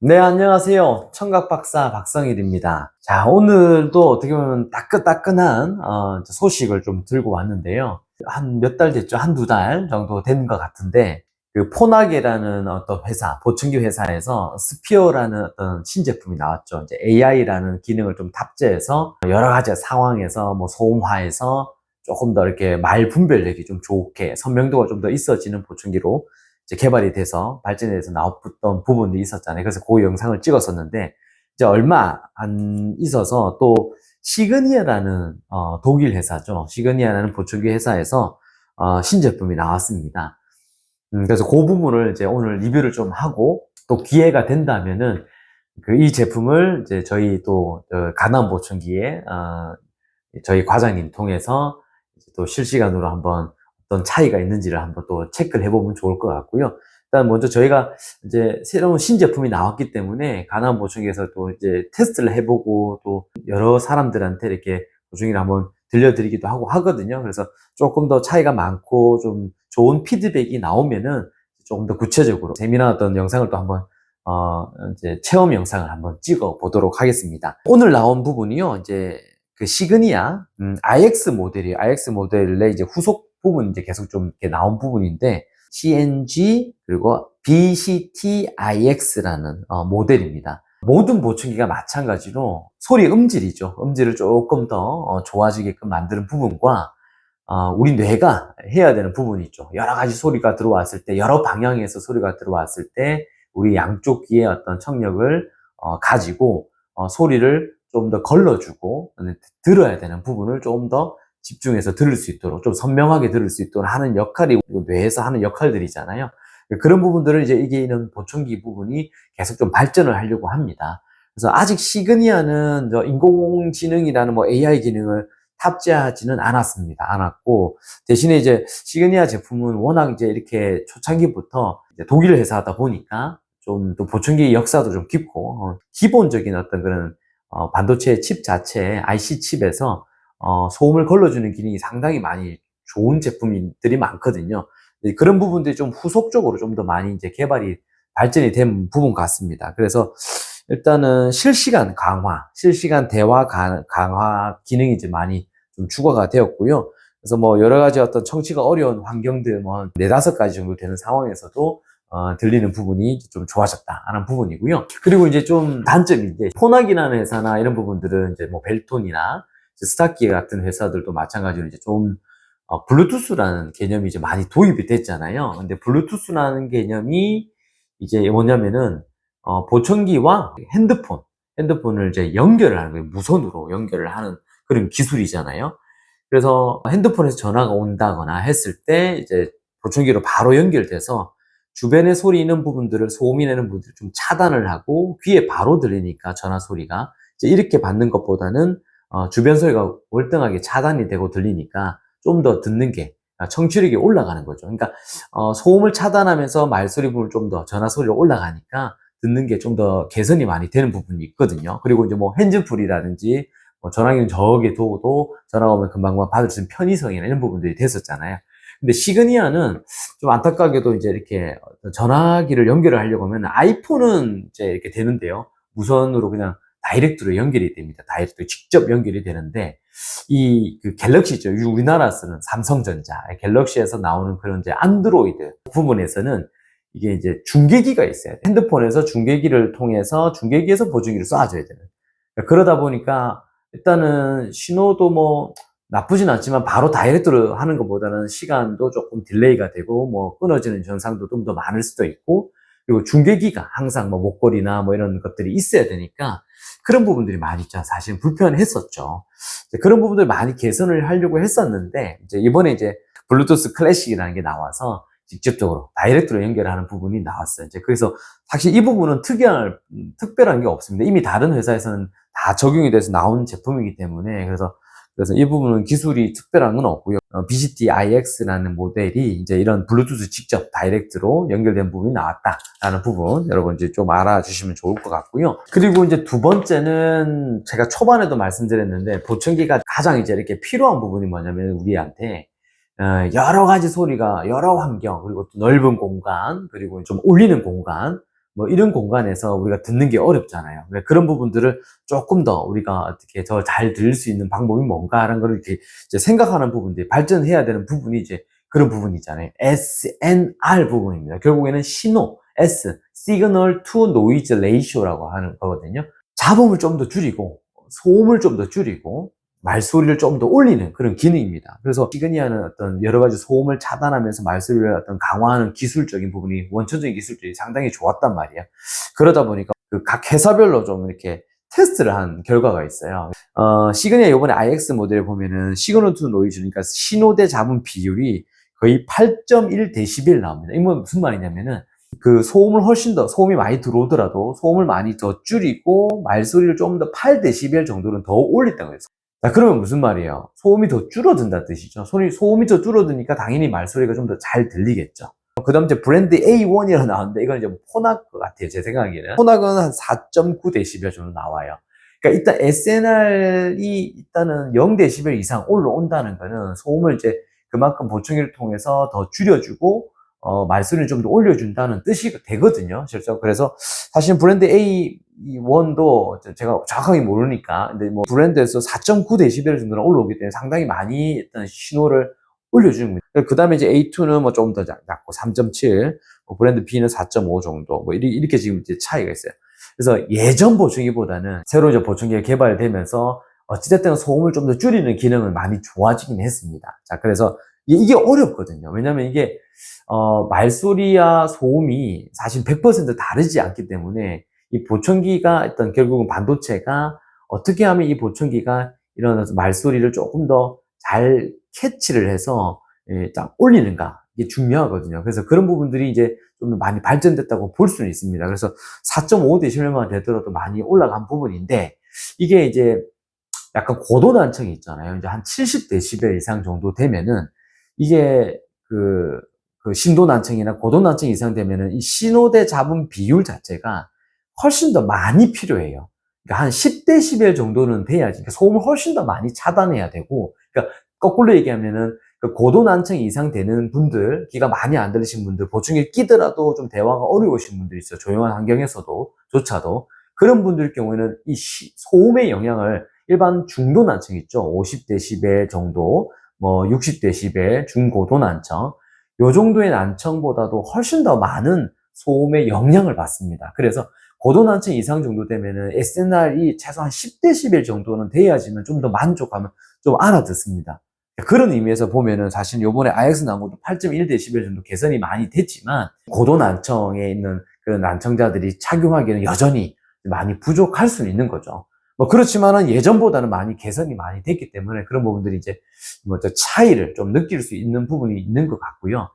네, 안녕하세요. 청각박사 박성일입니다. 자, 오늘도 어떻게 보면 따끈따끈한 어, 소식을 좀 들고 왔는데요. 한 몇 달 됐죠? 한 두 달 정도 된 것 같은데, 그 포나게라는 어떤 회사, 보청기 회사에서 스피어라는 어떤 신제품이 나왔죠. 이제 AI라는 기능을 좀 탑재해서 여러 가지 상황에서 뭐 소음화해서 조금 더 이렇게 말 분별력이 좀 좋게 선명도가 좀 더 있어지는 보청기로 이제 개발이 돼서 발전해서 나왔던 부분이 있었잖아요. 그래서 그 영상을 찍었었는데 이제 얼마 안 있어서 또 시그니아라는 어, 독일 회사죠. 시그니아라는 보청기 회사에서 어, 신제품이 나왔습니다. 음, 그래서 그 부분을 이제 오늘 리뷰를 좀 하고 또 기회가 된다면은 그 이 제품을 이제 저희 또 어, 가난 보청기에 어, 저희 과장님 통해서 또 실시간으로 한번 어떤 차이가 있는지를 한번 또 체크를 해보면 좋을 것 같고요. 일단 먼저 저희가 이제 새로운 신제품이 나왔기 때문에 가난 보충기에서 또 이제 테스트를 해보고 또 여러 사람들한테 이렇게 보충기를 한번 들려드리기도 하고 하거든요. 그래서 조금 더 차이가 많고 좀 좋은 피드백이 나오면은 조금 더 구체적으로 재미난 어떤 영상을 또 한번 어 이제 체험 영상을 한번 찍어 보도록 하겠습니다. 오늘 나온 부분이요. 이제 그 시그니아 음, IX 모델이 IX 모델의 이제 후속 부분 이제 계속 좀 이렇게 나온 부분인데 CNG 그리고 BCTIX라는 어, 모델입니다. 모든 보충기가 마찬가지로 소리 음질이죠. 음질을 조금 더 어, 좋아지게끔 만드는 부분과 어, 우리 뇌가 해야 되는 부분이 있죠. 여러 가지 소리가 들어왔을 때, 여러 방향에서 소리가 들어왔을 때, 우리 양쪽 귀의 어떤 청력을 어, 가지고 어, 소리를 좀 더 걸러주고 들어야 되는 부분을 조금 더 집중해서 들을 수 있도록 좀 선명하게 들을 수 있도록 하는 역할이 뇌에서 하는 역할들이잖아요. 그런 부분들을 이제 이게 있는 보청기 부분이 계속 좀 발전을 하려고 합니다. 그래서 아직 시그니아는 인공지능이라는 뭐 AI 기능을 탑재하지는 않았습니다. 않았고 대신에 이제 시그니아 제품은 워낙 이제 이렇게 초창기부터 독일 회사다 보니까 좀 또 보청기 역사도 좀 깊고 어, 기본적인 어떤 그런 어, 반도체 칩 자체 IC 칩에서 어, 소음을 걸러주는 기능이 상당히 많이 좋은 제품들이 많거든요. 그런 부분들이 좀 후속적으로 좀 더 많이 이제 개발이 발전이 된 부분 같습니다. 그래서 일단은 실시간 강화, 실시간 대화 강화 기능이 이제 많이 좀 추가가 되었고요. 그래서 뭐 여러 가지 어떤 청취가 어려운 환경들 뭐 네다섯 가지 정도 되는 상황에서도 어, 들리는 부분이 좀 좋아졌다라는 부분이고요. 그리고 이제 좀 단점이 이제 폰악이라는 회사나 이런 부분들은 이제 뭐 벨톤이나 스타키 같은 회사들도 마찬가지로 이제 좀 어, 블루투스라는 개념이 이제 많이 도입이 됐잖아요. 근데 블루투스라는 개념이 이제 뭐냐면은 어, 보청기와 핸드폰, 핸드폰을 이제 연결을 하는 거예요. 무선으로 연결을 하는 그런 기술이잖아요. 그래서 핸드폰에서 전화가 온다거나 했을 때 이제 보청기로 바로 연결돼서 주변에 소리 있는 부분들을 소음이 내는 부분들을 좀 차단을 하고 귀에 바로 들리니까 전화 소리가 이제 이렇게 받는 것보다는 어, 주변 소리가 월등하게 차단이 되고 들리니까 좀 더 듣는 게 아, 청취력이 올라가는 거죠. 그러니까 어, 소음을 차단하면서 말소리 부분을 좀더 전화 소리가 올라가니까 듣는 게 좀 더 개선이 많이 되는 부분이 있거든요. 그리고 이제 뭐 핸즈풀이라든지 뭐 전화기는 저기 두고도 전화가 오면 금방금방 받을 수 있는 편의성이나 이런 부분들이 됐었잖아요. 근데 시그니아는 좀 안타깝게도 이제 이렇게 전화기를 연결을 하려고 하면 아이폰은 이제 이렇게 되는데요. 무선으로 그냥 다이렉트로 연결이 됩니다. 다이렉트로 직접 연결이 되는데 이 그 갤럭시죠. 우리나라 쓰는 삼성전자 갤럭시에서 나오는 그런 이제 안드로이드 부분에서는 이게 이제 중계기가 있어요. 핸드폰에서 중계기를 통해서 중계기에서 보조기를 쏴줘야 되는. 그러니까 그러다 보니까 일단은 신호도 뭐 나쁘진 않지만 바로 다이렉트로 하는 것보다는 시간도 조금 딜레이가 되고 뭐 끊어지는 현상도 좀 더 많을 수도 있고 그리고 중계기가 항상 뭐 목걸이나 뭐 이런 것들이 있어야 되니까 그런 부분들이 많이 있죠. 사실 불편했었죠. 그런 부분들 많이 개선을 하려고 했었는데 이제 이번에 이제 블루투스 클래식이라는 게 나와서 직접적으로 다이렉트로 연결하는 부분이 나왔어요. 이제 그래서 사실 이 부분은 특이한 특별한 게 없습니다. 이미 다른 회사에서는 다 적용이 돼서 나온 제품이기 때문에 그래서 그래서 이 부분은 기술이 특별한 건 없고요. 어, BCT-IX라는 모델이 이제 이런 블루투스 직접 다이렉트로 연결된 부분이 나왔다라는 부분 여러분 이제 좀 알아주시면 좋을 것 같고요. 그리고 이제 두 번째는 제가 초반에도 말씀드렸는데 보청기가 가장 이제 이렇게 필요한 부분이 뭐냐면 우리한테 어, 여러 가지 소리가 여러 환경 그리고 또 넓은 공간 그리고 좀 울리는 공간 뭐 이런 공간에서 우리가 듣는 게 어렵잖아요. 그런 부분들을 조금 더 우리가 어떻게 더 잘 들을 수 있는 방법이 뭔가라는 걸 이렇게 생각하는 부분들이 발전해야 되는 부분이 이제 그런 부분이잖아요. SNR 부분입니다. 결국에는 신호, S, Signal to Noise Ratio라고 하는 거거든요. 잡음을 좀 더 줄이고, 소음을 좀 더 줄이고, 말소리를 좀 더 올리는 그런 기능입니다. 그래서 시그니아는 어떤 여러 가지 소음을 차단하면서 말소리를 어떤 강화하는 기술적인 부분이 원천적인 기술들이 상당히 좋았단 말이에요. 그러다 보니까 그 각 회사별로 좀 이렇게 테스트를 한 결과가 있어요. 어, 시그니아 이번에 IX 모델을 보면은 시그널 투 노이즈, 그러니까 신호 대 잡음 비율이 거의 8.1dB 나옵니다. 이건 무슨 말이냐면은 그 소음을 훨씬 더 소음이 많이 들어오더라도 소음을 많이 더 줄이고 말소리를 좀더 8dB 정도는 더 올렸다고 해서 자 그러면 무슨 말이에요? 소음이 더 줄어든다 뜻이죠. 소리 소음이 더 줄어드니까 당연히 말소리가 좀 더 잘 들리겠죠. 그 다음 이제 브랜드 A1이라고 나왔는데 이건 이제 포낙 것 같아요. 제 생각에는 포낙은 한 4.9dB 정도 나와요. 그러니까 일단 SNR이 일단은 0dB 이상 올라온다는 거는 소음을 이제 그만큼 보청기를 통해서 더 줄여주고 어, 말소리를 좀 더 올려준다는 뜻이 되거든요. 실제로. 그래서 사실 브랜드 A1도 제가 정확하게 모르니까, 근데 뭐 브랜드에서 4.9dB 정도는 올라오기 때문에 상당히 많이 일단 신호를 올려주는 겁니다. 그 다음에 이제 A2는 뭐 좀더 작고 3.7, 뭐 브랜드 B는 4.5 정도, 뭐 이렇게, 지금 이제 차이가 있어요. 그래서 예전 보청기보다는 새로 이제 보청기가 개발되면서 어찌됐든 소음을 좀 더 줄이는 기능은 많이 좋아지긴 했습니다. 자, 그래서 이게 어렵거든요. 왜냐면 이게, 어, 말소리와 소음이 사실 100% 다르지 않기 때문에 이 보청기가 어떤 결국은 반도체가 어떻게 하면 이 보청기가 이런 말소리를 조금 더 잘 캐치를 해서 예, 딱 올리는가 이게 중요하거든요. 그래서 그런 부분들이 이제 좀 많이 발전됐다고 볼 수는 있습니다. 그래서 4.5데시벨만 되더라도 많이 올라간 부분인데 이게 이제 약간 고도 난청이 있잖아요. 이제 한 70데시벨 이상 정도 되면은 이게 그, 그 신도 난청이나 고도 난청 이상 되면은 이 신호대 잡음 비율 자체가 훨씬 더 많이 필요해요. 그러니까 한 10데시벨 정도는 돼야지. 그러니까 소음을 훨씬 더 많이 차단해야 되고, 그러니까 거꾸로 얘기하면은 그 고도 난청 이상 되는 분들, 귀가 많이 안 들리신 분들, 보충에 끼더라도 좀 대화가 어려우신 분들이 있어요. 조용한 환경에서도, 조차도. 그런 분들 경우에는 이 시- 소음의 영향을 일반 중도 난청 있죠. 50데시벨 정도, 뭐 60데시벨, 중고도 난청. 요 정도의 난청보다도 훨씬 더 많은 소음의 영향을 받습니다. 그래서 고도 난청 이상 정도 되면은 SNR이 최소한 10데시벨 정도는 돼야지만 좀 더 만족하면 좀 알아듣습니다. 그런 의미에서 보면은 사실 요번에 IX 나온 것도 8.1데시벨 정도 개선이 많이 됐지만 고도 난청에 있는 그런 난청자들이 착용하기에는 여전히 많이 부족할 수는 있는 거죠. 뭐 그렇지만은 예전보다는 많이 개선이 많이 됐기 때문에 그런 부분들이 이제 뭐저 차이를 좀 느낄 수 있는 부분이 있는 것 같고요.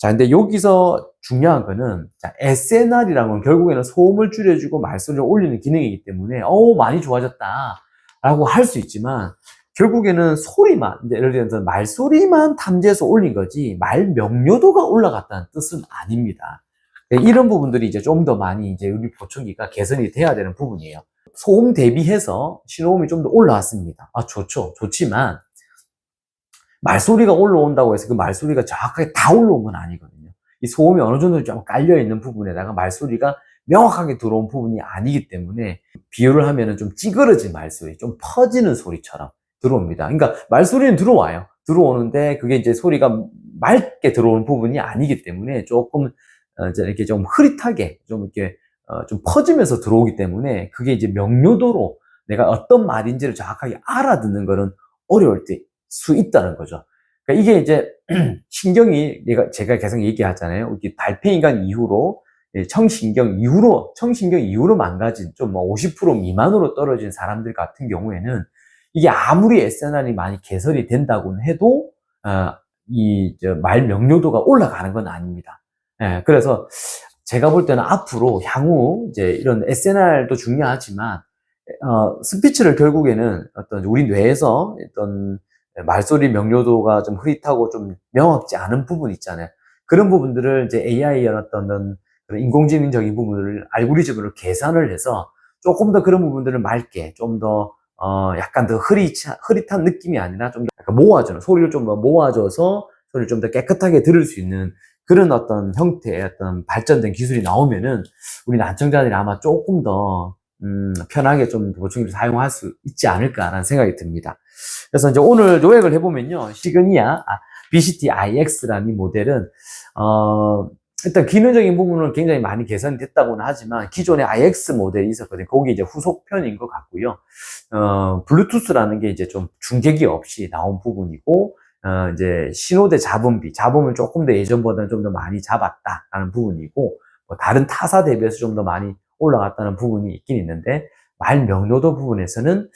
자, 근데 여기서 중요한 거는 자, SNR이라는 건 결국에는 소음을 줄여주고 말소리를 올리는 기능이기 때문에 어 많이 좋아졌다라고 할 수 있지만 결국에는 소리만 예를 들어서 말소리만 탐지해서 올린 거지 말 명료도가 올라갔다는 뜻은 아닙니다. 네, 이런 부분들이 이제 좀 더 많이 이제 우리 보청기가 개선이 돼야 되는 부분이에요. 소음 대비해서 신호음이 좀 더 올라왔습니다. 아, 좋죠. 좋지만, 말소리가 올라온다고 해서 그 말소리가 정확하게 다 올라온 건 아니거든요. 이 소음이 어느 정도 좀 깔려있는 부분에다가 말소리가 명확하게 들어온 부분이 아니기 때문에 비유를 하면은 좀 찌그러진 말소리, 좀 퍼지는 소리처럼 들어옵니다. 그러니까 말소리는 들어와요. 들어오는데 그게 이제 소리가 맑게 들어오는 부분이 아니기 때문에 조금 어, 이렇게 좀 흐릿하게 좀 이렇게 어, 좀 퍼지면서 들어오기 때문에 그게 이제 명료도로 내가 어떤 말인지를 정확하게 알아듣는 거는 어려울 때 수 있다는 거죠. 그러니까 이게 이제 신경이 내가 제가 계속 얘기하잖아요. 이렇게 달팽이관 이후로 예, 청신경 이후로 청신경 이후로 망가진 좀 뭐 50% 미만으로 떨어진 사람들 같은 경우에는 이게 아무리 SNR이 많이 개선이 된다고는 해도 어, 이말 명료도가 올라가는 건 아닙니다. 예, 그래서 제가 볼 때는 앞으로 향후 이제 이런 SNR도 중요하지만 어, 스피치를 결국에는 어떤 우리 뇌에서 어떤 말소리 명료도가 좀 흐릿하고 좀 명확지 않은 부분 있잖아요. 그런 부분들을 이제 AI의 어떤 그런 인공지능적인 부분을 알고리즘으로 계산을 해서 조금 더 그런 부분들을 맑게 좀더 어, 약간 더 흐릿, 흐릿한 느낌이 아니라 좀 더 모아주는 소리를 좀 더 모아줘서 소리를 좀 더 깨끗하게 들을 수 있는 그런 어떤 형태의 어떤 발전된 기술이 나오면은 우리 난청자들이 아마 조금 더 음, 편하게 좀 보충기를 사용할 수 있지 않을까라는 생각이 듭니다. 그래서 이제 오늘 요약을 해보면요. 시그니아 아, BCT-IX라는 이 모델은 어, 일단 기능적인 부분은 굉장히 많이 개선이 됐다고는 하지만 기존에 IX 모델이 있었거든요. 거기 이제 후속편인 것 같고요. 어, 블루투스라는 게 이제 좀 중계기 없이 나온 부분이고 어, 이제 신호대 잡음비, 잡음을 조금 더 예전보다는 좀 더 많이 잡았다라는 부분이고 뭐 다른 타사 대비해서 좀 더 많이 올라갔다는 부분이 있긴 있는데 말 명료도 부분에서는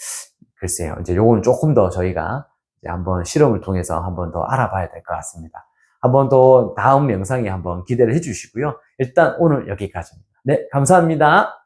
글쎄요. 이제 요거는 조금 더 저희가 이제 한번 실험을 통해서 한번 더 알아봐야 될 것 같습니다. 한번 더 다음 영상에 한번 기대를 해주시고요. 일단 오늘 여기까지입니다. 네, 감사합니다.